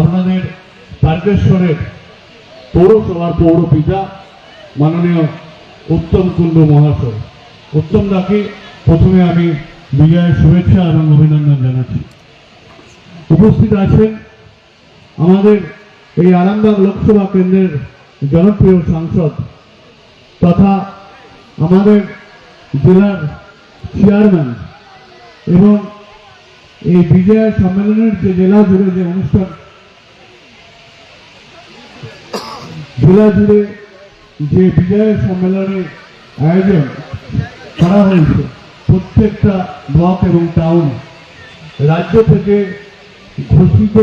আপনাদের তারকেশ্বরের পৌরসভার পৌর পিতা মাননীয় উত্তম কুণ্ডু মহাশয়। উত্তম দাকে প্রথমে আমি বিজয়ের শুভেচ্ছা এবং অভিনন্দন জানাচ্ছি। উপস্থিত আছেন আমাদের এই আরামবাগ লোকসভা কেন্দ্রের জনপ্রিয় সাংসদ তথা আমাদের জেলার চেয়ারম্যান এবং এই বিজয়া সম্মেলনের যে জেলা জুড়ে যে অনুষ্ঠান জেলা জুড়ে যে বিজয়া সম্মেলনের আয়োজন করা হয়েছে, প্রত্যেকটা ব্লক এবং টাউন রাজ্য থেকে ঘোষিত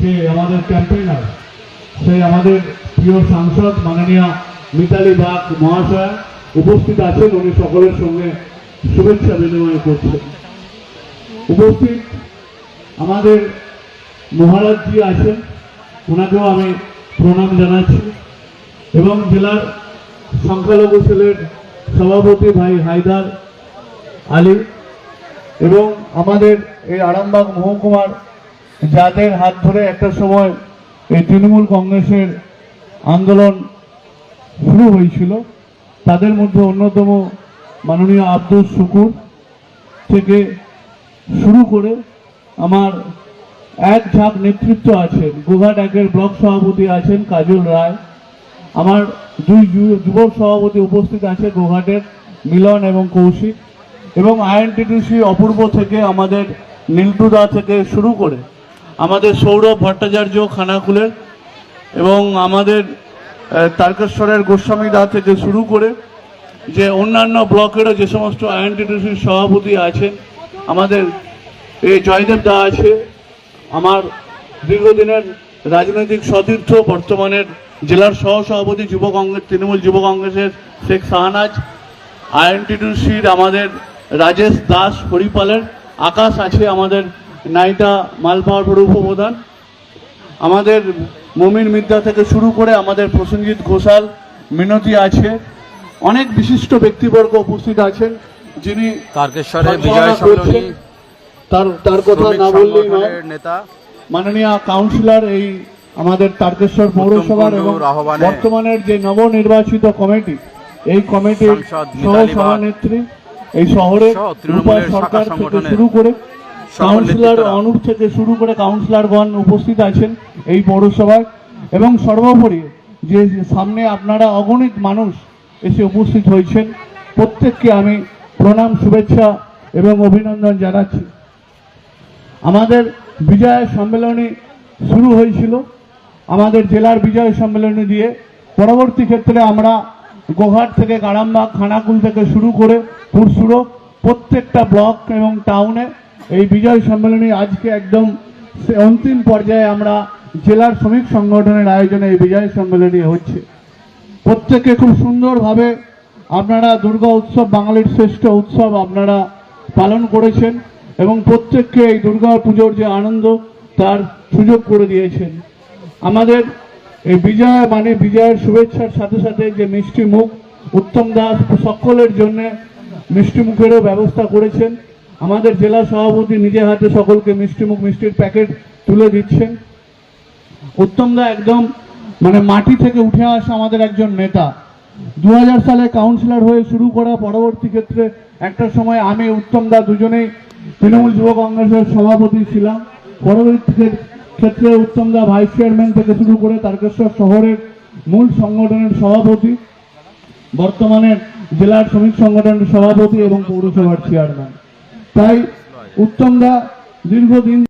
যে আমাদের ক্যাম্পেইনার সেই আমাদের প্রিয় সাংসদ মাননীয় মিতালি বাগ মহাশয় উপস্থিত আছেন। উনি সকলের সঙ্গে শুভেচ্ছা বিনিময় করছেন। উপস্থিত আমাদের মহারাজ মহারাজজি আছেন। ওনাকেও আমি প্রণাম জানাচ্ছি এবং জেলার সংখ্যালঘু সেলের সভাপতি ভাই হায়দার আলী এবং আমাদের এই আরামবাগ মহকুমার যাদের হাত ধরে একটা সময় এই তৃণমূল কংগ্রেসের আন্দোলন শুরু হয়েছিল, তাদের মধ্যে অন্যতম মাননীয় আব্দুল শুকুর থেকে শুরু করে আমার এক ঝাঁক নেতৃত্ব আছেন গোঘাট একের ব্লক সভাপতি আছেন কাজল রায়। আমার দুই যু- যুবক সভাপতি উপস্থিত আছে গোঘাটের মিলন এবং কৌশিক এবং আইএনটিটিসি অপূর্ব থেকে আমাদের নীলটুদা থেকে শুরু করে আমাদের সৌরভ ভট্টাচার্য খানাকুলের এবং আমাদের তারকেশ্বরের গোস্বামী দা থেকে শুরু করে যে অন্যান্য ব্লকেরও যে সমস্ত আইএনটিটিসির সভাপতি আছেন, আমাদের এই জয়দেব দা আছে আমার দীর্ঘদিনের রাজনৈতিক সতীর্থ বর্তমানের জেলার সহ সভাপতি যুব কংগ্রেস তৃণমূল যুব কংগ্রেসের শেখ শাহনাজ আইএনটিটিসির আমাদের রাজেশ দাস হরিপালের আকাশ আছে আমাদের নাইটা মালপাওয়ার উপপ্রধান আমাদের মমিন মিদ্যা থেকে শুরু করে আমাদের প্রসেনজিৎ ঘোষাল মিনতি আছে অনেক বিশিষ্ট ব্যক্তিবর্গ উপস্থিত আছেন যিনি তারকেশ্বরে বিজয়। তার তার কথা না বললেই নয়। নেতা। মাননীয় কাউন্সিলর এই আমাদের তারকেশ্বর পৌরসভার এবং বর্তমানের যে নবনির্বাচিত কমিটি এই কমিটির সহ সভানেত্রী এই শহরে রূপা সরকার থেকে শুরু করে কাউন্সিলর। অনুপ থেকে শুরু করে কাউন্সিলরগণ উপস্থিত আছেন এই পৌরসভায়। এবং সর্বোপরি যে সামনে আপনারা অগণিত মানুষ এসে উপস্থিত হয়েছেন প্রত্যেককে আমি প্রণাম শুভেচ্ছা এবং অভিনন্দন জানাচ্ছি। আমাদের বিজয় সম্মেলনী শুরু হয়েছিল। আমাদের জেলার বিজয় সম্মেলনী দিয়ে পরবর্তী ক্ষেত্রে আমরা গোহাট থেকে কারামবাগ, খানাকুল থেকে শুরু করে পুরসুরো প্রত্যেকটা ব্লক এবং টাউনে এই বিজয় সম্মেলনী আজকে একদম অন্তিম পর্যায়ে আমরা জেলার শ্রমিক সংগঠনের আয়োজনে এই বিজয় সম্মেলনী হচ্ছে। প্রত্যেকে খুব সুন্দরভাবে আপনারা দুর্গা উৎসব, বাঙালির শ্রেষ্ঠ উৎসব আপনারা পালন করেছেন। এবং প্রত্যেককে এই দুর্গা পুজোর যে আনন্দ, তার সুযোগ করে দিয়েছেন। আমাদের এই বিজয় মানে বিজয়ের শুভেচ্ছার সাথে সাথে যে মিষ্টি মুখ, উত্তম দাস সকলের জন্য মিষ্টি মুখেরও ব্যবস্থা করেছেন। আমাদের জেলা সভাপতি নিজে হাতে সকলকে মিষ্টি মুখ, মিষ্টির প্যাকেট তুলে দিচ্ছেন। উত্তমদা একদম মানে মাটি থেকে উঠে আসা আমাদের একজন নেতা। দু হাজার সালে কাউন্সিলর হয়ে শুরু করা পরবর্তী ক্ষেত্রে একটা সময় আমি উত্তমদা দুজনেই তৃণমূল যুব কংগ্রেসের সভাপতি ছিলাম। পরবর্তী ক্ষেত্রে উত্তমদা ভাইস চেয়ারম্যান থেকে শুরু করে তারকেশ্বর শহরের মূল সংগঠনের সভাপতি, বর্তমানে জেলার শ্রমিক সংগঠনের সভাপতি এবং পৌরসভার চেয়ারম্যান। তাই উত্তমদা দীর্ঘদিন